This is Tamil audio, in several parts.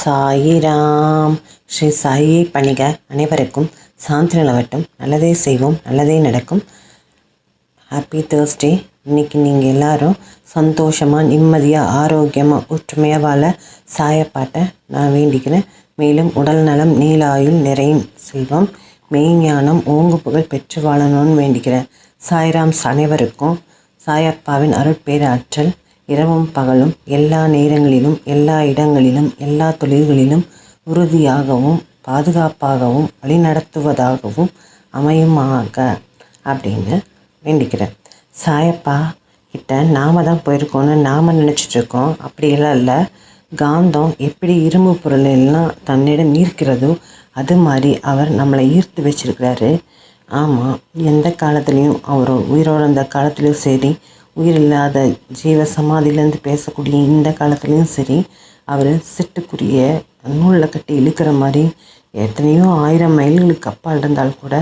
சாயிராம். ஸ்ரீ சாயை பணிக அனைவருக்கும் சாந்தி நிலவட்டும். நல்லதே செய்வோம் நல்லதே நடக்கும். ஹாப்பி தேர்ஸ்டே இன்னைக்கு நீங்கள் எல்லாரும் சந்தோஷமாக நிம்மதியாக ஆரோக்கியமாக ஒற்றுமையாக வாழ சாயப்பாட்டை நான் வேண்டிக்கிறேன். மேலும் உடல் நலம் நீலாயுள் நிறையும் செல்வம். மெய்ஞானம் ஓங்கு புகழ் பெற்று வாழணும்னு வேண்டிக்கிறேன். சாய்ராம்ஸ் அனைவருக்கும் சாயப்பாவின் அருட்பேராற்றல் இரவும் பகலும் எல்லா நேரங்களிலும் எல்லா இடங்களிலும் எல்லா தொழில்களிலும் உறுதியாகவும் பாதுகாப்பாகவும் வழிநடத்துவதாகவும் அமையுமாக அப்படின்னு வேண்டிக்கிறேன். சாயப்பா கிட்ட நாம தான் போயிருக்கோன்னு நாம் நினச்சிட்ருக்கோம் அப்படியெல்லாம் இல்லை. காந்தம் எப்படி இரும்பு பொருள் எல்லாம் தன்னிடம் ஈர்க்கிறதோ அது மாதிரி அவர் நம்மளை ஈர்த்து வச்சிருக்கிறாரு. ஆமாம் எந்த காலத்துலேயும் அவர் உயிரோட அந்த காலத்துலேயும் சரி உயிர் இல்லாத ஜீவ சமாதியிலேருந்து பேசக்கூடிய இந்த காலத்துலேயும் சரி அவர் சிட்டுக்குரிய நூலில் கட்டி இழுக்கிற மாதிரி எத்தனையோ ஆயிரம் மைல்களுக்கு அப்பால் இருந்தால் கூட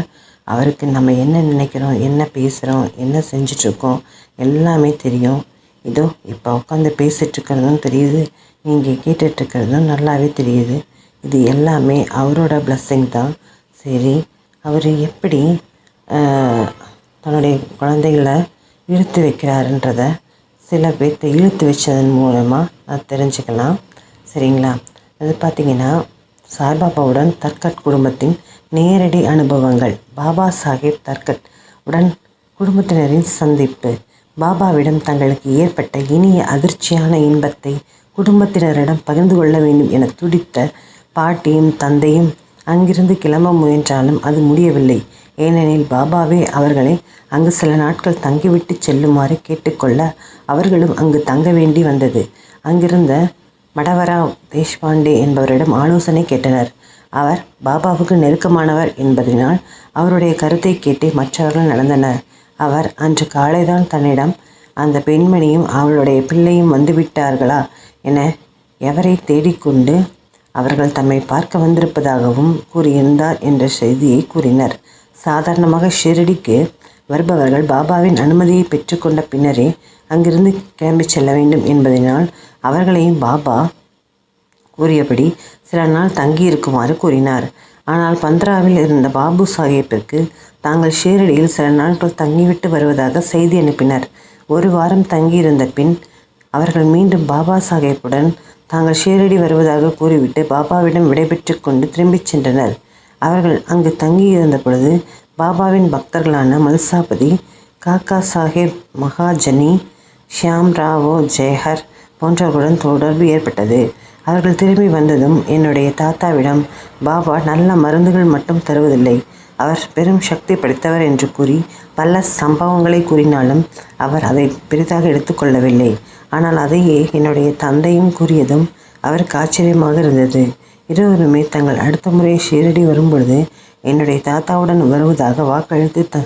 அவருக்கு நம்ம என்ன நினைக்கிறோம் என்ன பேசுகிறோம் என்ன செஞ்சிட்ருக்கோம் எல்லாமே தெரியும். இதோ இப்போ உட்காந்து பேசிகிட்ருக்கிறதும் தெரியுது நீங்கள் கேட்டுட்ருக்கிறதும் நல்லாவே தெரியுது. இது எல்லாமே அவரோட பிளஸ்ஸிங் தான். சரி அவர் எப்படி தன்னுடைய குழந்தைகளை இழுத்து வைக்கிறாருன்றத சில பேர்த்த இழுத்து வச்சதன் மூலமாக நான் தெரிஞ்சுக்கலாம். சரிங்களா? அது பார்த்திங்கன்னா சாய்பாபாவுடன் தர்கட் குடும்பத்தின் நேரடி அனுபவங்கள். பாபா சாஹேப் தர்கட் உடன் குடும்பத்தினரின் சந்திப்பு. பாபாவிடம் தங்களுக்கு ஏற்பட்ட இனிய அதிர்ச்சியான இன்பத்தை குடும்பத்தினரிடம் பகிர்ந்து கொள்ள வேண்டும் என துடித்த பாட்டியும் தந்தையும் அங்கிருந்து கிளம்ப முயன்றாலும் அது முடியவில்லை. ஏனெனில் பாபாவே அவர்களை அங்கு சில நாட்கள் தங்கிவிட்டு செல்லுமாறு கேட்டுக்கொள்ள அவர்களும் அங்கு தங்க வேண்டி வந்தது. அங்கிருந்த மடவரா தேஷ்பாண்டே என்பவரிடம் ஆலோசனை கேட்டனர். அவர் பாபாவுக்கு நெருக்கமானவர் என்பதனால் அவருடைய கருத்தை கேட்டு மற்றவர்கள் நடந்தனர். அவர் அன்று காலைதான் தன்னிடம் அந்த பெண்மணியும் அவளுடைய பிள்ளையும் வந்துவிட்டார்களா என எவரை தேடிக்கொண்டு அவர்கள் தம்மை பார்க்க வந்திருப்பதாகவும் கூறியிருந்தார் என்ற செய்தியை கூறினர். சாதாரணமாக ஷிரடிக்கு வருபவர்கள் பாபாவின் அனுமதியை பெற்றுக்கொண்ட பின்னரே அங்கிருந்து கிளம்பிச் செல்ல வேண்டும் என்பதனால் அவர்களையும் பாபா கூறியபடி சில நாள் தங்கியிருக்குமாறு கூறினார். ஆனால் பந்த்ராவில் இருந்த பாபு சாஹேப்பிற்கு தாங்கள் ஷீரடியில் சில நாட்கள் தங்கிவிட்டு வருவதாக செய்தி அனுப்பினர். ஒரு வாரம் தங்கியிருந்த பின் அவர்கள் மீண்டும் பாபா சாஹேப்புடன் தாங்கள் ஷீரடி வருவதாக கூறிவிட்டு பாபாவிடம் விடைபெற்று கொண்டு திரும்பிச் சென்றனர். அவர்கள் அங்கு தங்கியிருந்த பொழுது பாபாவின் பக்தர்களான மல்சாபதி காக்கா சாஹேப் மகாஜனி ஷியாம் ராவோ ஜெயஹர் போன்றவர்களுடன் தொடர்பு ஏற்பட்டது. அவர்கள் திரும்பி வந்ததும் என்னுடைய தாத்தாவிடம் பாபா நல்ல மருந்துகள் மட்டும் தருவதில்லை. அவர் பெரும் சக்தி படைத்தவர் என்று கூறி பல சம்பவங்களை கூறினாலும் அவர் அதை பெரிதாக எடுத்துக்கொள்ளவில்லை ஆனால் அதையே என்னுடைய தந்தையும் கூறியதும் அவருக்கு ஆச்சரியமாக இருந்தது. இருவருமே தங்கள் அடுத்த முறை ஷீரடி வரும்பொழுது என்னுடைய தாத்தாவுடன் வருவதாக வாக்களித்து த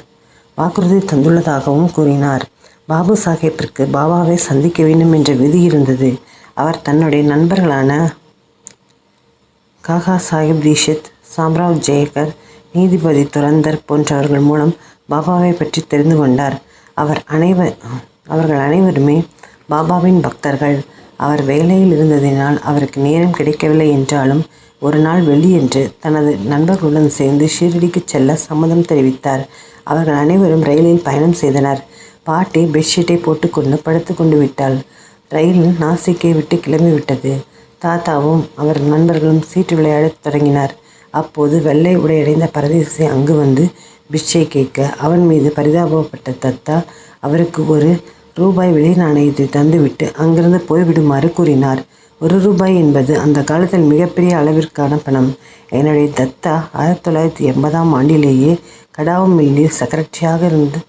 வாக்குறுதி தந்துள்ளதாகவும் கூறினார். பாபு சாஹேப்பிற்கு பாபாவை சந்திக்க வேண்டும் என்ற விதி இருந்தது. அவர் தன்னுடைய நண்பர்களான காகா சாஹிப் தீஷித் சாம்ராவ் ஜெயகர் நீதிபதி துரந்தர் போன்றவர்கள் மூலம் பாபாவை பற்றி தெரிந்து கொண்டார். அவர் அனைவர் அவர்கள் அனைவருமே பாபாவின் பக்தர்கள் அவர் வேலையில் இருந்ததினால் அவருக்கு நேரம் கிடைக்கவில்லை என்றாலும் ஒரு நாள் வெள்ளியன்று தனது நண்பர்களுடன் சேர்ந்து ஷீரடிக்கு செல்ல சம்மதம் தெரிவித்தார். அவர்கள் அனைவரும் ரயிலில் பயணம் செய்தனர். பாட்டி பெட்ஷீட்டை போட்டுக்கொண்டு படுத்து கொண்டு விட்டாள். ரயில் நாசிக்கை விட்டு கிளம்பிவிட்டது தாத்தாவும் அவர் நண்பர்களும் சீட்டு விளையாடத் தொடங்கினார். அப்போது வெள்ளை உடையடைந்த பரதேசி அங்கு வந்து பிச்சை கேட்க அவன் மீது பரிதாபப்பட்ட தத்தா அவருக்கு ஒரு ரூபாய் வெளி நாணயத்தை தந்துவிட்டு அங்கிருந்து போய்விடுமாறு கூறினார். ஒரு ரூபாய் என்பது அந்த காலத்தில் மிகப்பெரிய அளவிற்கான பணம். என்னுடைய தத்தா ஆயிரத்தி தொள்ளாயிரத்தி எண்பதாம் ஆண்டிலேயே கடாவும் மில்லில் செக்ரட்டரியாக இருந்து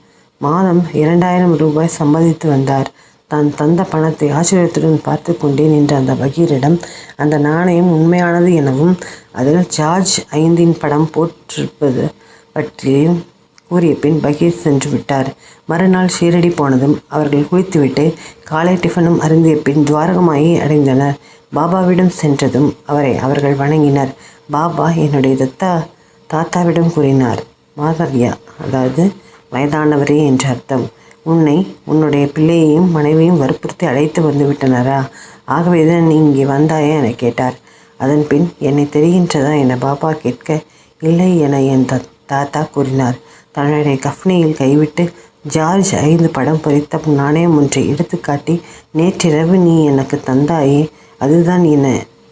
மாதம் இரண்டாயிரம் ரூபாய் சம்பாதித்து வந்தார். தான் தந்த பணத்தை ஆச்சரியத்துடன் பார்த்து கொண்டே நின்ற அந்த பகீரிடம் அந்த நாணயம் உண்மையானது எனவும் அதில் ஜார்ஜ் ஐந்தின் படம் போட்டிருப்பது பற்றியும் கூறிய பின் பகீர் சென்று விட்டார். மறுநாள் ஷீரடி போனதும் அவர்கள் குளித்துவிட்டு காலை டிஃபனும் அருந்திய பின் துவாரகமாயி அடைந்தனர். பாபாவிடம் சென்றதும் அவரை அவர்கள் வணங்கினர். பாபா என்னுடைய தத்தா தாத்தாவிடம் கூறினார். மாதவ்யா அதாவது வயதானவரே என்று அர்த்தம். உன்னை உன்னுடைய பிள்ளையையும் மனைவியும் வற்புறுத்தி அழைத்து வந்து விட்டனரா? ஆகவேதான் நீ இங்கே வந்தாயே? என கேட்டார். அதன் பின் என்னை தெரிகின்றதா? என பாபா கேட்க இல்லை என என் தாத்தா கூறினார். தன்னுடைய கஃப்னியில் கைவிட்டு ஜார்ஜ் ஐந்து படம் பொறித்த நாணயம் ஒன்றை எடுத்துக்காட்டி நேற்றிரவு நீ எனக்கு தந்தாயே அதுதான் என்ன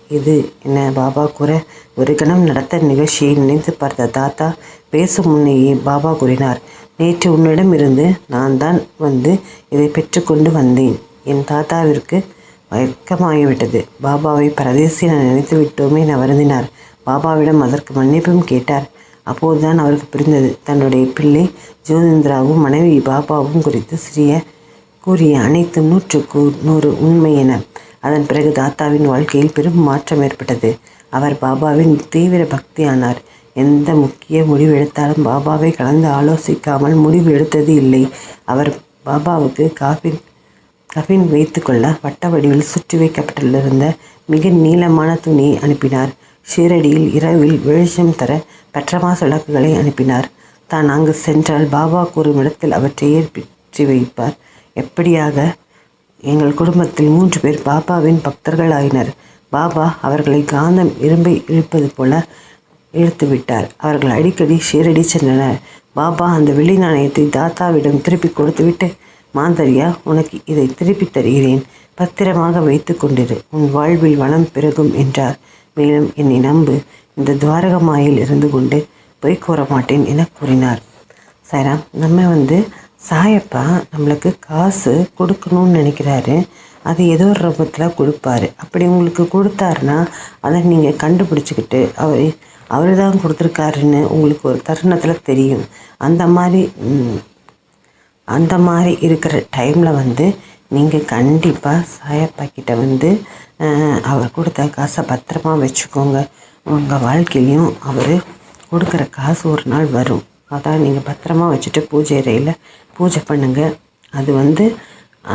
இது என பாபா கூற ஒரு கணம் நடத்த நிகழ்ச்சியை நினைத்து பார்த்த தாத்தா பேசும் முன்னையே பாபா கூறினார். நேற்று உன்னிடமிருந்து நான் தான் வந்து இதை பெற்றுக்கொண்டு வந்தேன். என் தாத்தாவிற்கு வெட்கமாகிவிட்டது பாபாவை பரதேசி நான் நினைத்து விட்டோமே என வருந்தினார். பாபாவிடம் அதற்கு மன்னிப்பும் கேட்டார். அப்போதுதான் அவருக்கு புரிந்தது. தன்னுடைய பிள்ளை ஜோதிந்திராவும் மனைவி பாபாவும் குறித்து சிறிய கூறிய அனைத்து நூற்றுக்கு நூறு உண்மை என அதன் பிறகு தாத்தாவின் வாழ்க்கையில் பெரும் மாற்றம் ஏற்பட்டது. அவர் பாபாவின் தீவிர பக்தியானார். எந்த முக்கிய முடிவு எடுத்தாலும் பாபாவை கலந்து ஆலோசிக்காமல் முடிவு எடுத்தது இல்லை. அவர் பாபாவுக்கு காஃபின் கஃபின் வைத்துக்கொள்ள வட்ட வடிவில் சுற்றி வைக்கப்பட்டிருந்த மிக நீளமான துணியை அனுப்பினார். ஷீரடியில் இரவில் வெளிச்சம் தர பெட்ரமாஸ் விளக்குகளை அனுப்பினார். தான் அங்கு சென்றால் பாபா கூறும் இடத்தில் அவற்றை ஏற்பற்றி வைப்பார். எப்படியாக? எங்கள் குடும்பத்தில் மூன்று பேர் பாபாவின் பக்தர்கள் ஆயினர் பாபா அவர்களை காந்தம் இரும்பை இழுப்பது போல இழுத்து விட்டார். அவர்கள் அடிக்கடி ஷீரடி சென்றனர். பாபா அந்த வெள்ளி நாணயத்தை தாத்தாவிடம் திருப்பி கொடுத்துவிட்டு மாந்தரியா உனக்கு இதை திருப்பித் தருகிறேன். பத்திரமாக வைத்து கொண்டிரு. உன் வாழ்வில் வளம் பிறகும் என்றார். மேலும் என்னை நம்பு. இந்த துவாரகமாயில் இருந்து கொண்டு பொய் கூற மாட்டேன் என கூறினார். சரா நம்ம வந்து சாயப்பா நம்மளுக்கு காசு கொடுக்கணும்னு நினைக்கிறாரு. அது ஏதோ ஒரு ரூபத்தில் கொடுப்பாரு. அப்படி உங்களுக்கு கொடுத்தாருன்னா அதை நீங்கள் கண்டுபிடிச்சிக்கிட்டு அவர் அவர் தான் கொடுத்துருக்காருன்னு உங்களுக்கு ஒரு தருணத்தில் தெரியும். அந்த மாதிரி அந்த மாதிரி இருக்கிற டைமில் வந்து நீங்கள் கண்டிப்பாக சாயப்பா கிட்ட வந்து அவர் கொடுத்த காசை பத்திரமா வச்சுக்கோங்க. உங்கள் வாழ்க்கையிலையும் அவர் கொடுக்குற காசு ஒரு நாள் வரும். அதான் நீங்கள் பத்திரமா வச்சுட்டு பூஜை அறையில் பூஜை பண்ணுங்கள் அது வந்து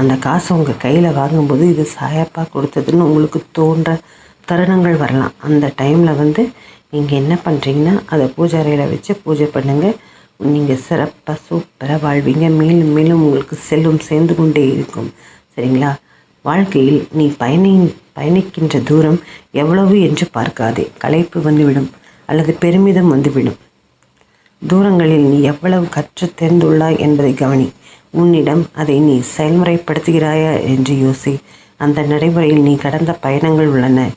அந்த காசை உங்கள் கையில் வாங்கும்போது இது சாயப்பா கொடுத்ததுன்னு உங்களுக்கு தோன்ற தருணங்கள் வரலாம். அந்த டைமில் வந்து நீங்கள் என்ன பண்ணுறீங்கன்னா அதை பூஜை அறையில் வச்சு பூஜை பண்ணுங்கள் நீங்கள் சிறப்பாக சூப்பராக வாழ்வீங்க. மேலும் மேலும் உங்களுக்கு செல்வம் சேர்ந்து கொண்டே இருக்கும். சரிங்களா? வாழ்க்கையில் நீ பயணி பயணிக்கின்ற தூரம் எவ்வளவு என்று பார்க்காதே. களைப்பு வந்துவிடும் அல்லது பெருமிதம் வந்துவிடும். தூரங்களில் நீ எவ்வளவு கற்று தெரிந்துள்ளாய் என்பதை கவனி. உன்னிடம் அதை நீ செயல்முறைப்படுத்துகிறாயா என்று யோசி. அந்த நடைமுறையில் நீ கடந்த பயணங்கள் உள்ளன.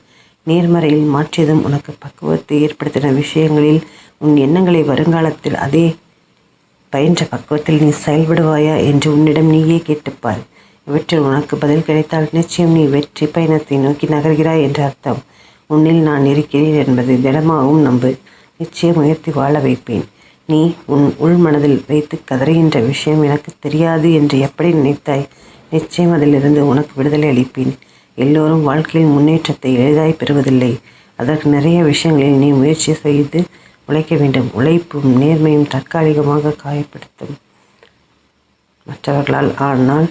நேர்மறையில் மாற்றியதும் உனக்கு பக்குவத்தை ஏற்படுத்தின விஷயங்களில் உன் எண்ணங்களை வருங்காலத்தில் அதே பயின்ற பக்குவத்தில் நீ செயல்படுவாயா என்று உன்னிடம் நீயே கேட்டுப்பார். இவற்றில் உனக்கு பதில் கிடைத்தால் நிச்சயம் நீ வெற்றி பயணத்தை நோக்கி நகர்கிறாய் என்று அர்த்தம். உன்னில் நான் இருக்கிறேன் என்பதை திடமாகவும் நம்பு. நிச்சயம் உயர்த்தி வாழ வைப்பேன். நீ உன் உள் மனதில் வைத்து கதறுகின்ற விஷயம் எனக்கு தெரியாது என்று எப்படி நினைத்தாய்? நிச்சயம் அதிலிருந்து உனக்கு விடுதலை அளிப்பேன். எல்லோரும் வாழ்க்கையில் முன்னேற்றத்தை எளிதாய் பெறுவதில்லை. அதற்கு நிறைய விஷயங்களில் நீ முயற்சி செய்து உழைக்க வேண்டும். உழைப்பும் நேர்மையும் தற்காலிகமாக காயப்படுத்தும். மற்றவர்களால் ஆனால்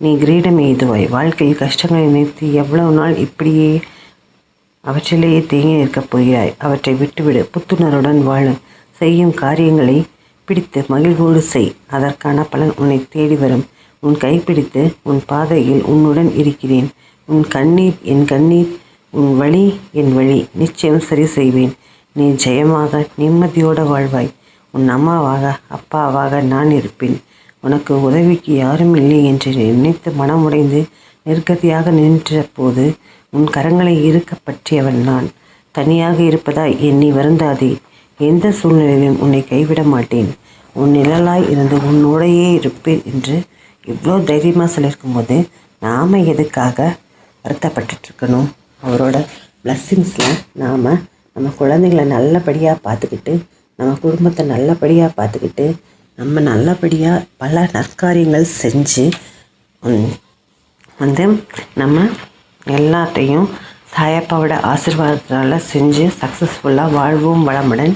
நீ கிரீடம் எய்துவாய். வாழ்க்கையில் கஷ்டங்களை நிறுத்தி எவ்வளவு நாள் இப்படியே அவற்றிலேயே தேங்கி நிற்கப் போகிறாய். அவற்றை விட்டுவிடு. புத்துணர்வுடன் வாழு. செய்யும் காரியங்களை பிடித்து மகிழ்வோடு செய். அதற்கான பலன் உன்னை தேடி வரும். உன் கைப்பிடித்து உன் பாதையில் உன்னுடன் இருக்கிறேன். உன் கண்ணீர் என் கண்ணீர் உன் வழி என் வழி. நிச்சயம் சரி செய்வேன். நீ ஜெயமாக நிம்மதியோடு வாழ்வாய். உன் அம்மாவாக அப்பாவாக நான் இருப்பேன். உனக்கு உதவிக்கு யாரும் இல்லை என்று நினைத்து மனமுடைந்து நெருக்கதியாக நின்ற போது உன் கரங்களை இருக்க பற்றியவன் நான். தனியாக இருப்பதாய் எண்ணி வருந்தாதே. எந்த சூழ்நிலையிலும் உன்னை கைவிட மாட்டேன். உன் நிழலாய் இருந்து உன்னோடையே இருப்பேன் என்று இவ்வளோ தைரியமாக சொல்லியிருக்கும்போது நாம் எதுக்காக வருத்தப்பட்டுட்டு இருக்கணும் அவரோட பிளஸ்ஸிங்ஸில் நாம் நம்ம குழந்தைங்கள நல்லபடியாக பார்த்துக்கிட்டு நம்ம குடும்பத்தை நல்லபடியாக பார்த்துக்கிட்டு நம்ம நல்லபடியாக பல நற்காரியங்கள் செஞ்சு வந்து நம்ம எல்லாத்தையும் சாயப்பாவோட ஆசிர்வாதத்தால் செஞ்சு சக்ஸஸ்ஃபுல்லாக வாழ்வோம் வளமுடன்.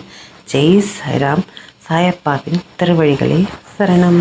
ஜெய் சாய்ராம். சாயப்பாவின் திருவழிகளே சரணம்.